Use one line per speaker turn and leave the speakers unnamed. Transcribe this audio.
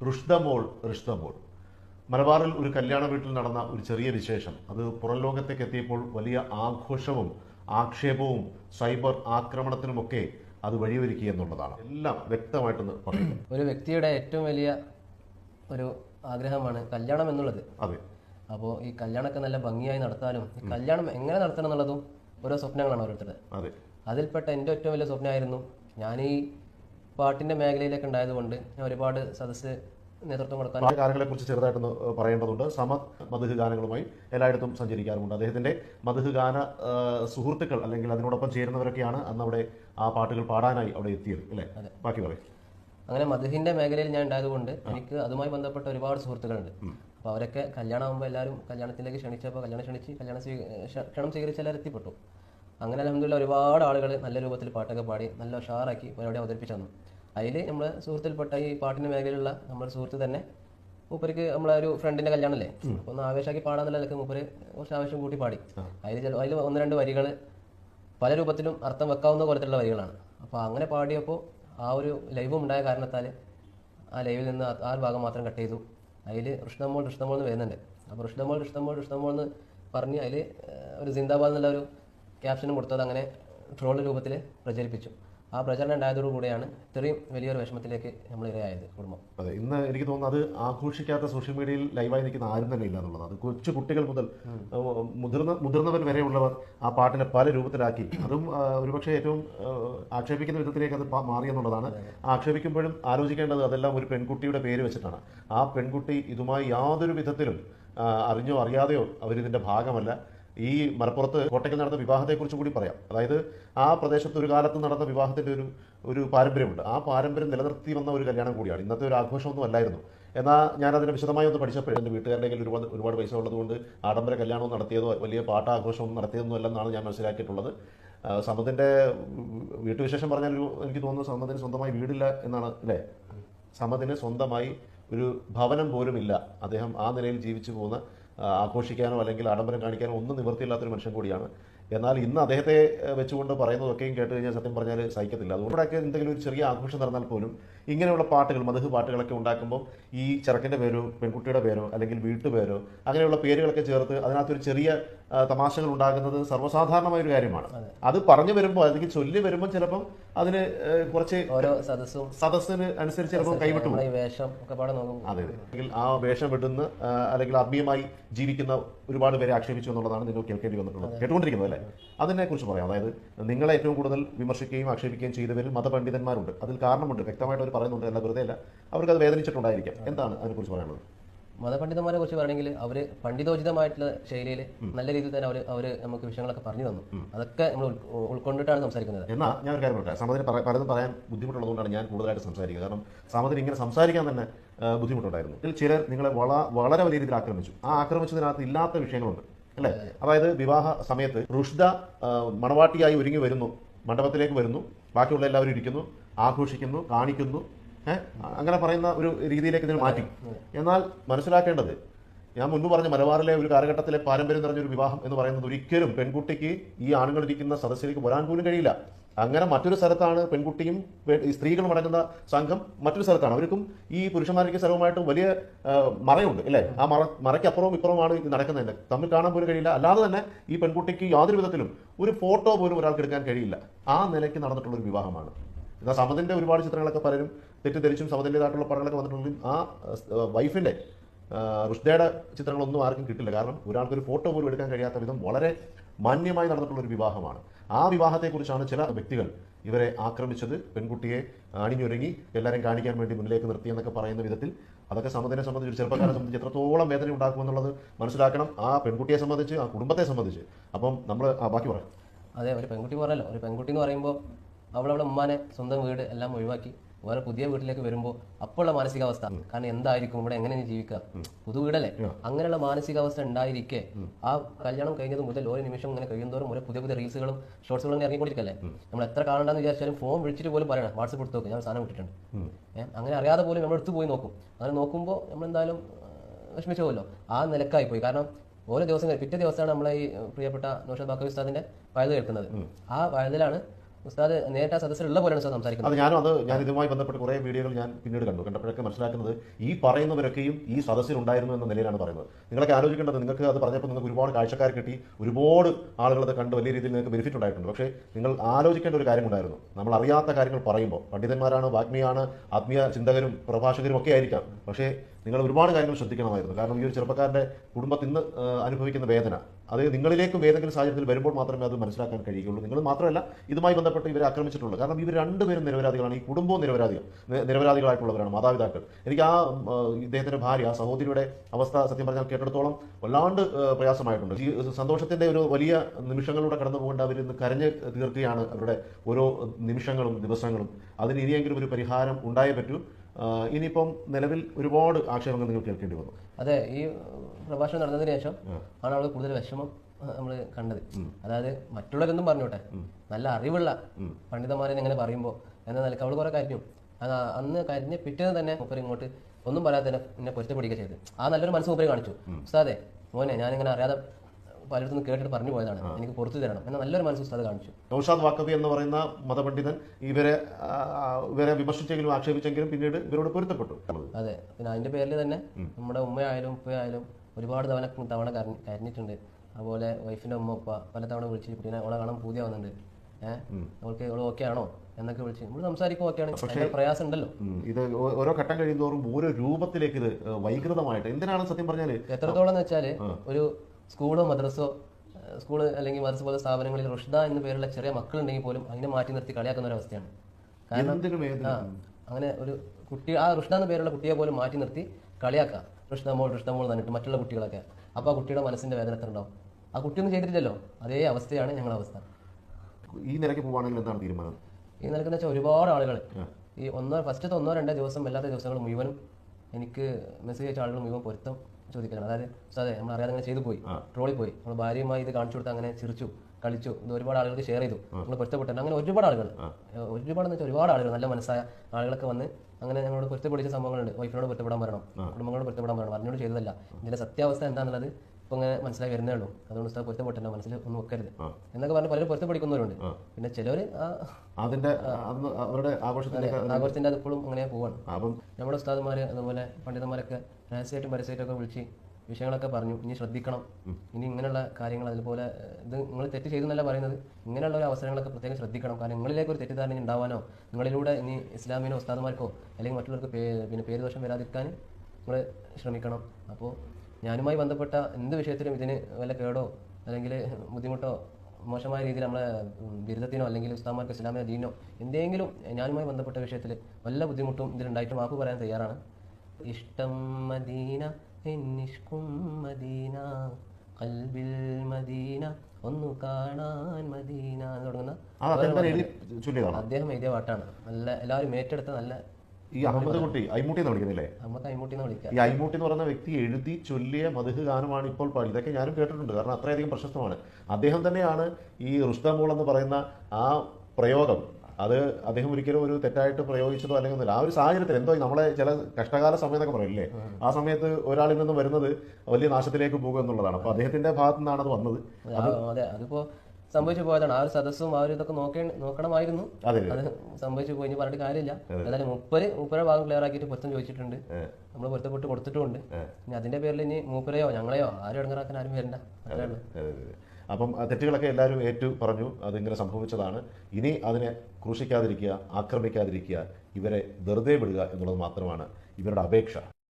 റുഷ്ദമോൾ റുഷ്ദമോൾ മലബാറിൽ ഒരു കല്യാണ വീട്ടിൽ നടന്ന ഒരു ചെറിയ വിശേഷം. അത് പുറം ലോകത്തേക്ക് എത്തിയപ്പോൾ വലിയ ആഘോഷവും ആക്ഷേപവും സൈബർ ആക്രമണത്തിനുമൊക്കെ അത് വഴിയൊരുക്കി എന്നുള്ളതാണ്. എല്ലാം വ്യക്തമായിട്ടൊന്ന് പറയുന്നു
ഒരു വ്യക്തിയുടെ ഏറ്റവും വലിയ ഒരു ആഗ്രഹമാണ് കല്യാണം എന്നുള്ളത്.
അതെ.
അപ്പോൾ ഈ കല്യാണമൊക്കെ നല്ല ഭംഗിയായി നടത്താനും ഈ കല്യാണം എങ്ങനെ നടത്തണം എന്നുള്ളതും ഓരോ സ്വപ്നങ്ങളാണ് ഓരോരുത്തരുടെ.
അതെ.
അതിൽപ്പെട്ട എന്റെ ഏറ്റവും വലിയ സ്വപ്നമായിരുന്നു ഞാൻ ഈ പാട്ടിന്റെ മേഖലയിലേക്ക് ഉണ്ടായതുകൊണ്ട് ഞാൻ ഒരുപാട് സദസ്സ് നേതൃത്വം കൊടുക്കാൻ
കാര്യങ്ങളെ കുറിച്ച് ചെറുതായിട്ടൊന്ന് പറയേണ്ടതുണ്ട്. സമത് മധുഹ് ഗാനങ്ങളുമായി എല്ലായിടത്തും സഞ്ചരിക്കാറുമുണ്ട്. അദ്ദേഹത്തിന്റെ മധുഹ് ഗാന സുഹൃത്തുക്കൾ അല്ലെങ്കിൽ അതിനോടൊപ്പം ചേരുന്നവരൊക്കെയാണ് അന്ന് അവിടെ ആ പാട്ടുകൾ പാടാനായി അവിടെ എത്തിയത് അല്ലേ? ബാക്കി പറയും.
അങ്ങനെ മധുഹിന്റെ മേഖലയിൽ ഞാൻ ഉണ്ടായതുകൊണ്ട് എനിക്ക് അതുമായി ബന്ധപ്പെട്ട ഒരുപാട് സുഹൃത്തുക്കളുണ്ട്. അപ്പോൾ അവരൊക്കെ കല്യാണമാകുമ്പോൾ എല്ലാവരും കല്യാണത്തിലേക്ക് ക്ഷണിച്ചപ്പോൾ കല്യാണം ക്ഷണിച്ച് കല്യാണം ക്ഷണം സ്വീകരിച്ച് എല്ലാവരും എത്തിപ്പെട്ടു. അങ്ങനെ അലഹമില്ല ഒരുപാട് ആളുകൾ നല്ല രൂപത്തിൽ പാട്ടൊക്കെ പാടി നല്ല ഉഷാറാക്കി പരിപാടി അവതരിപ്പിച്ചു തന്നു. അതിൽ നമ്മുടെ സുഹൃത്തിൽപ്പെട്ട ഈ പാട്ടിന്റെ മേഖലയിലുള്ള നമ്മുടെ സുഹൃത്ത് തന്നെ മൂപ്പർക്ക് നമ്മളെ ഒരു ഫ്രണ്ടിന്റെ കല്യാണമല്ലേ അപ്പോൾ ഒന്ന് ആവേശമാക്കി പാടാന്നുള്ള നിലയ്ക്ക് മൂപ്പര് കുറച്ച് ആവേശം കൂട്ടി പാടി. അതിൽ അതിൽ ഒന്ന് രണ്ട് വരികൾ പല രൂപത്തിലും അർത്ഥം വെക്കാവുന്ന പോലത്തുള്ള വരികളാണ്. അപ്പോൾ അങ്ങനെ പാടിയപ്പോൾ ആ ഒരു ലൈവും ഉണ്ടായ കാരണത്താൽ ആ ലൈവിൽ നിന്ന് ആ- ആ ഒരു ഭാഗം മാത്രം കട്ട് ചെയ്തു. അതിൽ ഋഷ്ണമോൾ ഋഷ്ണമോൾ എന്ന് വരുന്നുണ്ട്. അപ്പോൾ ഋഷ്ണമോൾ ഋഷ്ണമോൾ ഋഷ്ണമോൾ എന്ന് പറഞ്ഞ് അതിൽ ഒരു സിന്ദാബാദ് എന്നുള്ള ഒരു ക്യാപ്ഷനും കൊടുത്തത് അങ്ങനെ ട്രോൾ രൂപത്തിൽ പ്രചരിപ്പിച്ചു. ആ പ്രചരണം ഉണ്ടായതോടുകൂടിയാണ് ഇത്രയും വലിയൊരു വിഷമത്തിലേക്ക് നമ്മൾ ഇരയായത് കുടുംബം.
അതെ ഇന്ന് എനിക്ക് തോന്നുന്നത് അത് ആഘോഷിക്കാത്ത സോഷ്യൽ മീഡിയയിൽ ലൈവായി നിൽക്കുന്ന ആരും തന്നെ ഇല്ല എന്നുള്ളത്. അത് കൊച്ചു കുട്ടികൾ മുതൽ മുതിർന്ന മുതിർന്നവർ വരെയുള്ളവർ ആ പാട്ടിനെ പല രൂപത്തിലാക്കി. അതും ഒരുപക്ഷെ ഏറ്റവും ആക്ഷേപിക്കുന്ന വിധത്തിലേക്ക് അത് പ- മാറി എന്നുള്ളതാണ്. ആക്ഷേപിക്കുമ്പോഴും ആലോചിക്കേണ്ടത് അതെല്ലാം ഒരു പെൺകുട്ടിയുടെ പേര് വെച്ചിട്ടാണ്. ആ പെൺകുട്ടി ഇതുമായി യാതൊരു വിധത്തിലും അറിഞ്ഞോ അറിയാതെയോ അവരിതിന്റെ ഭാഗമല്ല. ഈ മലപ്പുറത്ത് കോട്ടയ്ക്കൽ നടന്ന വിവാഹത്തെക്കുറിച്ച് കൂടി പറയാം. അതായത് ആ പ്രദേശത്ത് ഒരു കാലത്ത് നടന്ന വിവാഹത്തിന്റെ ഒരു ഒരു പാരമ്പര്യമുണ്ട്. ആ പാരമ്പര്യം നിലനിർത്തി വന്ന ഒരു കല്യാണം കൂടിയാണ്. ഇന്നത്തെ ഒരു ആഘോഷമൊന്നും അല്ലായിരുന്നു. എന്നാൽ ഞാൻ അതിനെ വിശദമായി ഒന്ന് പഠിച്ചപ്പോൾ എന്റെ വീട്ടുകാരുടെ ഒരുപാട് ഒരുപാട് പൈസ ഉള്ളതുകൊണ്ട് ആഡംബര കല്യാണവും നടത്തിയതോ വലിയ പാട്ടാഘോഷമൊന്നും നടത്തിയതൊന്നും അല്ലെന്നാണ് ഞാൻ മനസ്സിലാക്കിയിട്ടുള്ളത്. സമത്തിന്റെ വീട്ടുവിശേഷം പറഞ്ഞാൽ ഒരു- എനിക്ക് തോന്നുന്നു സമത്തിന് സ്വന്തമായി വീടില്ല എന്നാണ് അല്ലേ? സമത്തിന് സ്വന്തമായി ഒരു ഭവനം പോലുമില്ല. അദ്ദേഹം ആ നിലയിൽ ജീവിച്ചു പോകുന്ന ആഘോഷിക്കാനോ അല്ലെങ്കിൽ ആഡംബരം കാണിക്കാനോ ഒന്നും നിവൃത്തിയില്ലാത്തൊരു മനുഷ്യൻ കൂടിയാണ്. എന്നാൽ ഇന്ന് അദ്ദേഹത്തെ വെച്ചുകൊണ്ട് പറയുന്നതൊക്കെയും കേട്ട് കഴിഞ്ഞാൽ സത്യം പറഞ്ഞാൽ സഹിക്കത്തില്ല. അതുകൊണ്ടൊക്കെ എന്തെങ്കിലും ഒരു ചെറിയ ആഘോഷം നടന്നാൽ പോലും ഇങ്ങനെയുള്ള പാട്ടുകൾ മധു പാട്ടുകളൊക്കെ ഉണ്ടാക്കുമ്പോൾ ഈ ചെറുക്കന്റെ പേരോ പെൺകുട്ടിയുടെ പേരോ അല്ലെങ്കിൽ വീട്ടുപേരോ അങ്ങനെയുള്ള പേരുകളൊക്കെ ചേർത്ത് അതിനകത്തൊരു ചെറിയ തമാശകൾ ഉണ്ടാകുന്നത് സർവസാധാരണമായ ഒരു കാര്യമാണ്. അത്. പറഞ്ഞു വരുമ്പോൾ അല്ലെങ്കിൽ ചൊല്ലി വരുമ്പോൾ ചിലപ്പം അതിന് കുറച്ച്
ഓരോ സദസ്സും
സദസ്സിന് അനുസരിച്ച് ചിലപ്പോൾ കൈവിട്ടു
വേഷം
അതെ അതെ. അല്ലെങ്കിൽ ആ വേഷം വിടുന്ന അല്ലെങ്കിൽ ആത്മീയമായി ജീവിക്കുന്ന ഒരുപാട് പേരെ ആക്ഷേപിച്ചു എന്നുള്ളതാണ് നിങ്ങൾ കേൾക്കേണ്ടി വന്നിട്ടുള്ളത്. കേട്ടുകൊണ്ടിരിക്കുന്നത് അല്ലേ? അതിനെ കുറിച്ച് പറയാം. അതായത് നിങ്ങളെ ഏറ്റവും കൂടുതൽ വിമർശിക്കുകയും ആക്ഷേപിക്കുകയും ചെയ്തവരിൽ മതപണ്ഡിതന്മാരുണ്ട്. അതിൽ കാരണമുണ്ട്. വ്യക്തമായിട്ട് അവർ പറയുന്നുണ്ട് അല്ല വെറുതെ അല്ല അവർക്ക് അത് വേദനിച്ചിട്ടുണ്ടായിരിക്കാം. എന്താണ് അതിനെക്കുറിച്ച് പറയാനുള്ളത്?
മതപണ്ഡിതന്മാരെ കുറിച്ച് പറയണമെങ്കിൽ അവർ പണ്ഡിതോചിതമായിട്ടുള്ള ശൈലിയിൽ നല്ല രീതിയിൽ തന്നെ അവർ അവർ നമുക്ക് വിഷയങ്ങളൊക്കെ പറഞ്ഞു തന്നു. അതൊക്കെ നമ്മൾ ഉൾക്കൊണ്ടിട്ടാണ് സംസാരിക്കുന്നത്.
എന്നാൽ ഞാൻ ഒരു കാര്യം പറയട്ടെ. സമതിന് പലതും പറയാൻ ബുദ്ധിമുട്ടുള്ളതുകൊണ്ടാണ് ഞാൻ കൂടുതലായിട്ട് സംസാരിക്കുന്നത് കാരണം സമതിന് ഇങ്ങനെ സംസാരിക്കാൻ തന്നെ ബുദ്ധിമുട്ടുണ്ടായിരുന്നു. ഇതിൽ ചിലർ നിങ്ങളെ വള വളരെ വലിയ രീതിയിൽ ആക്രമിച്ചു. ആ ആക്രമിച്ചതിനകത്ത് ഇല്ലാത്ത വിഷയങ്ങളുണ്ട്. അല്ലേ? അതായത് വിവാഹ സമയത്ത് റുഷ്ദ മണവാട്ടിയായി ഒരുങ്ങി വരുന്നു. മണ്ഡപത്തിലേക്ക് വരുന്നു. ബാക്കിയുള്ള എല്ലാവരും ഇരിക്കുന്നു. ആഘോഷിക്കുന്നു കാണിക്കുന്നു ഏഹ് അങ്ങനെ പറയുന്ന ഒരു രീതിയിലേക്ക് ഇതിനെ മാറ്റി. എന്നാൽ മനസ്സിലാക്കേണ്ടത് ഞാൻ മുൻപ് പറഞ്ഞ മലബാറിലെ ഒരു കാലഘട്ടത്തിലെ പാരമ്പര്യം നിറഞ്ഞ ഒരു വിവാഹം എന്ന് പറയുന്നത് ഒരിക്കലും പെൺകുട്ടിക്ക് ഈ ആണുങ്ങൾ ഇരിക്കുന്ന സദസ്സിലേക്ക് വരാൻ പോലും കഴിയില്ല. അങ്ങനെ മറ്റൊരു സ്ഥലത്താണ് പെൺകുട്ടിയും ഈ സ്ത്രീകളും അടങ്ങുന്ന സംഘം മറ്റൊരു സ്ഥലത്താണ്. അവർക്കും ഈ പുരുഷന്മാർക്ക് സ്ഥലവുമായിട്ട് വലിയ മറയുണ്ട് അല്ലേ? ആ മറ മറയ്ക്കപ്പുറവും ഇപ്പുറവുമാണ് ഇത് നടക്കുന്നത്. തമ്മിൽ കാണാൻ പോലും കഴിയില്ല. അല്ലാതെ തന്നെ ഈ പെൺകുട്ടിക്ക് യാതൊരു വിധത്തിലും ഒരു ഫോട്ടോ പോലും ഒരാൾക്ക് എടുക്കാൻ കഴിയില്ല. ആ നിലയ്ക്ക് നടന്നിട്ടുള്ള ഒരു വിവാഹമാണ്. എന്നാൽ സമതിന്റെ ഒരുപാട് ചിത്രങ്ങളൊക്കെ പലരും തെറ്റിദ്ധരിച്ചും സമതിന്റെതായിട്ടുള്ള പടങ്ങളൊക്കെ വന്നിട്ടുണ്ടെങ്കിലും ആ വൈഫിന്റെ ആ, റുഷ്ദയുടെ ചിത്രങ്ങളൊന്നും ആർക്കും കിട്ടില്ല. കാരണം ഒരാൾക്കൊരു ഫോട്ടോ പോലും എടുക്കാൻ കഴിയാത്ത വിധം വളരെ മാന്യമായി നടന്നിട്ടുള്ള ഒരു വിവാഹമാണ്. ആ വിവാഹത്തെക്കുറിച്ചാണ് ചില വ്യക്തികൾ ഇവരെ ആക്രമിച്ചത്. പെൺകുട്ടിയെ അണിഞ്ഞൊരുങ്ങി എല്ലാവരെയും കാണിക്കാൻ വേണ്ടി മുന്നിലേക്ക് നിർത്തിയെന്നൊക്കെ പറയുന്ന വിധത്തിൽ അതൊക്കെ സമതിനെ സംബന്ധിച്ച് ചെറുപ്പക്കാരെ സംബന്ധിച്ച് എത്രത്തോളം വേദന ഉണ്ടാക്കുമെന്നുള്ളത് മനസ്സിലാക്കണം. ആ പെൺകുട്ടിയെ സംബന്ധിച്ച് ആ കുടുംബത്തെ സംബന്ധിച്ച്. അപ്പം നമ്മൾ ബാക്കി പറയാം.
അതെ ഒരു പെൺകുട്ടി പറയല്ലോ ഒരു പെൺകുട്ടി എന്ന് പറയുമ്പോൾ അവളവളെ ഉമ്മാനെ സ്വന്തം വീട് എല്ലാം ഒഴിവാക്കി വേറെ പുതിയ വീട്ടിലേക്ക് വരുമ്പോൾ അപ്പോഴുള്ള മാനസികാവസ്ഥ. കാരണം എന്തായിരിക്കും? ഇവിടെ എങ്ങനെ ജീവിക്കുക? പുതു വീടല്ലേ അങ്ങനെയുള്ള മാനസികാവസ്ഥ ഉണ്ടായിരിക്കെ. ആ കല്യാണം കഴിഞ്ഞത് മുതൽ ഓരോ നിമിഷം ഇങ്ങനെ കഴിയുന്നതോറും ഓരോ പുതിയ പുതിയ റീൽസുകളും ഷോർട്സുകളും ഇങ്ങനെ ഇറങ്ങിക്കൊണ്ടിരിക്കല്ലേ? നമ്മൾ എത്ര കാണണ്ടെന്ന് വിചാരിച്ചാലും ഫോൺ വിളിച്ചിട്ട് പോലും പറയണം. വാട്സപ്പ് എടുത്ത് നോക്കും. ഞാൻ സാധനം വിട്ടിട്ടുണ്ട്. അങ്ങനെ അറിയാതെ പോലും നമ്മൾ എടുത്തു പോയി നോക്കും. അങ്ങനെ നോക്കുമ്പോൾ നമ്മൾ എന്തായാലും വിഷമിച്ചു പോകുമല്ലോ ആ നിലക്കായി പോയി. കാരണം ഓരോ ദിവസം പിറ്റേ ദിവസമാണ് നമ്മളെ ഈ പ്രിയപ്പെട്ട നോഷാദ് ബാക്കി ഉസ്താദിന്റെ വയത് കേൾക്കുന്നത് ആ വഴുതിലാണ് ഉസ്താദ് നേരിട്ട് ആ സദസ്സിലുള്ള പോലെയാണ് സാർ സംസാരിക്കുന്നത്.
അത് ഞാനും അത് ഞാൻ ഇതുമായി ബന്ധപ്പെട്ട് കുറേ വീഡിയോകൾ ഞാൻ പിന്നീട് കണ്ടു. കണ്ടപ്പോഴൊക്കെ മനസ്സിലാക്കുന്നത് ഈ പറയുന്നവരൊക്കെയും ഈ സദസ്സിൽ ഉണ്ടായിരുന്നു എന്ന നിലയിലാണ് പറയുന്നത്. നിങ്ങളൊക്കെ ആലോചിക്കേണ്ടത് നിങ്ങൾക്ക് അത് പറഞ്ഞപ്പോൾ നിങ്ങൾക്ക് ഒരുപാട് കാഴ്ചക്കാർ കിട്ടി ഒരുപാട് ആളുകൾ അത് കണ്ട് വലിയ രീതിയിൽ നിങ്ങൾക്ക് ബെനിഫിറ്റ് ഉണ്ടായിട്ടുണ്ട്. പക്ഷേ നിങ്ങൾ ആലോചിക്കേണ്ട ഒരു കാര്യം ഉണ്ടായിരുന്നു. നമ്മൾ അറിയാത്ത കാര്യങ്ങൾ പറയുമ്പോൾ പണ്ഡിതന്മാരാണ് വാഗ്മിയാണ് ആത്മീയ ചിന്തകരും പ്രഭാഷകരും ഒക്കെ ആയിരിക്കാം. പക്ഷേ നിങ്ങൾ ഒരുപാട് കാര്യങ്ങൾ ശ്രദ്ധിക്കണമായിരുന്നു. കാരണം ഈ ഒരു ചെറുപ്പക്കാരന്റെ കുടുംബത്തിൽ നിന്ന് അനുഭവിക്കുന്ന വേദന അത് നിങ്ങളിലേക്കും ഏതെങ്കിലും സാഹചര്യത്തിൽ വരുമ്പോൾ മാത്രമേ അത് മനസ്സിലാക്കാൻ കഴിയുകയുള്ളൂ. നിങ്ങൾ മാത്രമല്ല ഇതുമായി ബന്ധപ്പെട്ട് ഇവരെ ആക്രമിച്ചിട്ടുള്ളൂ കാരണം ഇവർ രണ്ടുപേരും നിരപരാധികളാണ്. ഈ കുടുംബവും നിരപരാധികൾ നിരപരാധികളായിട്ടുള്ളവരാണ് മാതാപിതാക്കൾ. എനിക്ക് ആ ഇദ്ദേഹത്തിന്റെ ഭാര്യ ആ സഹോദരിയുടെ അവസ്ഥ സത്യം പറഞ്ഞാൽ കേട്ടിടത്തോളം വല്ലാണ്ട് പ്രയാസമായിട്ടുണ്ട്. ഈ സന്തോഷത്തിന്റെ ഒരു വലിയ നിമിഷങ്ങളിലൂടെ കടന്നു പോകേണ്ട അവർ ഇന്ന് കരഞ്ഞ് തീർക്കുകയാണ് അവരുടെ ഓരോ നിമിഷങ്ങളും ദിവസങ്ങളും. അതിന് ഇനിയെങ്കിലും ഒരു പരിഹാരം ഉണ്ടായേ പറ്റൂ. ഇനിയിപ്പം നിലവിൽ ഒരുപാട് ആക്ഷേപങ്ങൾ നിങ്ങൾ കേൾക്കേണ്ടി വന്നു.
അതെ ഈ പ്രഭാഷണം നടന്നതിന് ശേഷം ആണ് അവൾ കൂടുതൽ വിഷമം നമ്മൾ കണ്ടത്. അതായത് മറ്റുള്ളവരെന്തും പറഞ്ഞോട്ടെ. നല്ല അറിവുള്ള പണ്ഡിതന്മാരെ ഇങ്ങനെ പറയുമ്പോൾ എന്ന നിലയ്ക്ക് അവൾ കുറെ കരഞ്ഞു. അന്ന് കരഞ്ഞ് പിറ്റേന്ന് തന്നെ മൂപ്പർ ഇങ്ങോട്ട് ഒന്നും പറയാതെ തന്നെ എന്നെ പൊരുത്തപ്പെടുക ചെയ്ത്. ആ നല്ലൊരു മനസ്സ് മൂപ്പര് കാണിച്ചു. സാതെ മോനെ ഞാനിങ്ങനെ അറിയാതെ പലയിടത്തുനിന്ന് കേട്ടിട്ട് പറഞ്ഞു പോയതാണ്. എനിക്ക് പുറത്തു തരണം. എന്ന നല്ലൊരു മനസ്സ് അത് കാണിച്ചു.
നൌഷാദ് വാക്കബി എന്ന് പറയുന്ന മതപണ്ഡിതൻ ഇവരെ ഇവരെ വിമർശിച്ചെങ്കിലും ആക്ഷേപിച്ചെങ്കിലും പിന്നീട് ഇവരോട് പൊരുത്തപ്പെട്ടു.
അതെ. പിന്നെ അതിന്റെ പേരിൽ തന്നെ നമ്മുടെ ഉമ്മയായാലും ഉപ്പയായാലും ഒരുപാട് തവണ തവണ കരഞ്ഞ്- കരഞ്ഞിട്ടുണ്ട്. അതുപോലെ വൈഫിന്റെ ഉമ്മ ഉപ്പ പല തവണ വിളിച്ച് പിന്നെ അവളെ കാണാൻ പൂതിയ വന്നിട്ടുണ്ട്. ഏഹ് അവൾക്ക് അവൾ ഓക്കെ ആണോ? എന്നൊക്കെ വിളിച്ച്. നമ്മൾ സംസാരിക്കും ഓക്കെയാണ് പ്രയാസം ഉണ്ടല്ലോ
ഇത് ഓരോ ഘട്ടം കഴിയുന്തോറും ഓരോ രൂപത്തിലേക്ക് ഇത് വൈകൃതമായിട്ട് എന്തിനാണ് സത്യം പറഞ്ഞാൽ
എത്രത്തോളം എന്ന് വെച്ചാൽ ഒരു സ്കൂളോ മദ്രസോ സ്കൂൾ അല്ലെങ്കിൽ മദ്രസ പോലെ സ്ഥാപനങ്ങളിൽ റുഷ്ദ എന്ന പേരുള്ള ചെറിയ മക്കളുണ്ടെങ്കിൽ പോലും അതിനെ മാറ്റി നിർത്തി കളിയാക്കുന്ന ഒരു അവസ്ഥയാണ്
കാരണം
ആ അങ്ങനെ ഒരു കുട്ടി ആ റുഷ്ദ എന്ന പേരുള്ള കുട്ടിയെ പോലും മാറ്റി നിർത്തി കളിയാക്കുക. റുഷ്ദ മോൾ റുഷ്ദ മോൾ തന്നിട്ട് മറ്റുള്ള കുട്ടികളൊക്കെ. അപ്പോൾ ആ കുട്ടിയുടെ മനസ്സിന്റെ വേദന എത്ര ഉണ്ടാവും? ആ കുട്ടിയൊന്നും ചെയ്തിട്ടില്ലല്ലോ. അതേ അവസ്ഥയാണ് ഞങ്ങളുടെ അവസ്ഥ.
ഈ നിലയ്ക്ക് പോവുകയാണെങ്കിൽ എന്താണ് തീരുമാനം?
ഈ നിലക്കെന്ന് വെച്ചാൽ ഒരുപാട് ആളുകൾ ഈ ഒന്നോ ഫസ്റ്റത്തെ ഒന്നോ രണ്ടോ ദിവസം അല്ലാത്ത ദിവസങ്ങൾ മുഴുവനും എനിക്ക് മെസ്സേജ് അയച്ച ആളുകൾ മുഴുവൻ പൊരുത്തം. ചോദിക്കണം. അതായത് സാറേ നമ്മൾ അറിയാതെ അങ്ങനെ ചെയ്തു പോയി. ട്രോളി പോയി. നമ്മൾ ഭാര്യയുമായി ഇത് കാണിച്ചു കൊടുത്ത് അങ്ങനെ ചിരിച്ചു കളിച്ചു ഇത് ഒരുപാട് ആളുകൾക്ക് ഷെയർ ചെയ്തു. നമ്മൾ പൊരുത്തപ്പെട്ടുണ്ട് അങ്ങനെ ഒരുപാട് ആളുകൾ. ഒരുപാട് എന്ന് വെച്ചാൽ ഒരുപാട് ആളുകൾ നല്ല മനസ്സായ ആളുകളൊക്കെ വന്ന് അങ്ങനെ ഞങ്ങളോട് പൊരുത്തപ്പെടിച്ച സംഭവങ്ങളുണ്ട്. വൈഫിനോട് പൊരുത്തപ്പെടാൻ പറയണം. കുടുംബങ്ങളോട് പൊരുത്തപ്പെടാൻ പറയണം. അറിഞ്ഞോട് ചെയ്തതല്ല. ഇതിന്റെ സത്യാവസ്ഥ എന്താണെന്നുള്ളത് ഇപ്പൊ ഇങ്ങനെ മനസ്സിലായി വരുന്നേ ഉള്ളൂ. അതുകൊണ്ട് ഉസ്താദ് പൊരുത്തപ്പെട്ടില്ല മനസ്സിൽ ഒന്നും വെക്കരുത്. എന്നൊക്കെ പറഞ്ഞ് പലരും പൊരുത്തപ്പെടിക്കുന്നവരുണ്ട് പിന്നെ ചിലവർ
അതിന്റെ അവരുടെ
ആഘോഷത്തിന്റെ അത് ഇപ്പോഴും അങ്ങനെ പോവാണ്.
അപ്പം
നമ്മുടെ ഉസ്താദുമാര് അതുപോലെ പണ്ഡിതന്മാരൊക്കെ രഹസ്യമായിട്ടും പരസ്യമായിട്ടൊക്കെ വിളിച്ച് വിഷയങ്ങളൊക്കെ പറഞ്ഞു. ഇനി ശ്രദ്ധിക്കണം. ഇനി ഇങ്ങനെയുള്ള കാര്യങ്ങൾ അതുപോലെ ഇത് നിങ്ങൾ തെറ്റ് ചെയ്തു എന്നല്ല പറയുന്നത്. ഇങ്ങനെയുള്ള ഒരു അവസരങ്ങളൊക്കെ പ്രത്യേകം ശ്രദ്ധിക്കണം. കാരണം നിങ്ങളിലേക്ക് ഒരു തെറ്റിദ്ധാരണ ഉണ്ടാവാനോ നിങ്ങളിലൂടെ ഇനി ഇസ്ലാമിനോ ഉസ്താദുമാർക്കോ അല്ലെങ്കിൽ മറ്റുള്ളവർക്ക് പിന്നെ പേര് ദോഷം വരാതിരിക്കാൻ നിങ്ങൾ ശ്രമിക്കണം. അപ്പോൾ ഞാനുമായി ബന്ധപ്പെട്ട എന്ത് വിഷയത്തിലും ഇതിന് വല്ല കേടോ അല്ലെങ്കിൽ ബുദ്ധിമുട്ടോ മോശമായ രീതിയിൽ നമ്മളെ ബിരുദത്തിനോ അല്ലെങ്കിൽ ഉസ്താമാർക്ക് ഇസ്ലാമിക ദീനോ എന്തെങ്കിലും ഞാനുമായി ബന്ധപ്പെട്ട വിഷയത്തിൽ വല്ല ബുദ്ധിമുട്ടും ഇതിലുണ്ടായിട്ട് മാപ്പ് പറയാൻ തയ്യാറാണ്. ഇഷ്ടം മദീന എന്നിഷ്കും മദീന കൽബിൽ മദീന ഒന്നു കാണാൻ മദീന എന്ന് തുടങ്ങുന്ന
അദ്ദേഹം
എഴുതിയ പാട്ടാണ്. നല്ല എല്ലാവരും ഏറ്റെടുത്ത നല്ല
ഈ അഹമ്മദ് കുട്ടി ഐമൂട്ടി എന്ന് വിളിക്കുന്നില്ലേ?
നമുക്ക് ഐമൂട്ടി എന്ന് വിളിക്കാം.
ഈ ഐമൂട്ടി എന്ന് പറയുന്ന വ്യക്തി എഴുതി ചൊല്ലിയ മധുഹ് ഗാനമാണ് ഇപ്പോൾ പാടി. ഇതൊക്കെ ഞാനും കേട്ടിട്ടുണ്ട് കാരണം അത്രയധികം പ്രശസ്തമാണ്. അദ്ദേഹം തന്നെയാണ് ഈ റുസ്താമോൾ എന്ന് പറയുന്ന ആ പ്രയോഗം. അത് അദ്ദേഹം ഒരിക്കലും ഒരു തെറ്റായിട്ട് പ്രയോഗിച്ചതോ അല്ലെങ്കിൽ ഒന്നുമില്ല. ആ ഒരു സാഹചര്യത്തിൽ എന്തോ നമ്മളെ ചില കഷ്ടകാല സമയത്തൊക്കെ എന്നൊക്കെ പറയില്ലേ? ആ. സമയത്ത് ഒരാളിൽ നിന്നും വരുന്നത് വലിയ നാശത്തിലേക്ക് പോകുക എന്നുള്ളതാണ്. അപ്പൊ അദ്ദേഹത്തിന്റെ ഭാഗത്തു നിന്നാണ് അത് വന്നത്
അതെ അതിപ്പോ സംഭവിച്ചു പോയതാണ്. ആ ഒരു സദസ്സും ആ ഒരു ഇതൊക്കെ നോക്കേ നോക്കണമായിരുന്നു.
അതെ.
സംഭവിച്ചു പോയി പറഞ്ഞിട്ട് കാര്യമില്ല. എന്നാലും മുപ്പര് മുപ്പര ഭാഗം ക്ലിയർ ആക്കിയിട്ട് പൊരുത്തം ചോദിച്ചിട്ടുണ്ട്. നമ്മൾ പൊരുത്തപ്പെട്ട് കൊടുത്തിട്ടുമുണ്ട്. ഇനി അതിന്റെ പേരിൽ ഇനി മൂപ്പരെയോ ഞങ്ങളെയോ ആരും ഇടങ്ങറാക്കാൻ ആരും വരണ്ട.
അപ്പം തെറ്റുകളൊക്കെ എല്ലാവരും ഏറ്റു പറഞ്ഞു. അതിങ്ങനെ സംഭവിച്ചതാണ്. ഇനി അതിനെ ക്രൂശിക്കാതിരിക്കുക ആക്രമിക്കാതിരിക്കുക ഇവരെ വെറുതെ വിടുക എന്നുള്ളത് മാത്രമാണ് ഇവരുടെ അപേക്ഷ.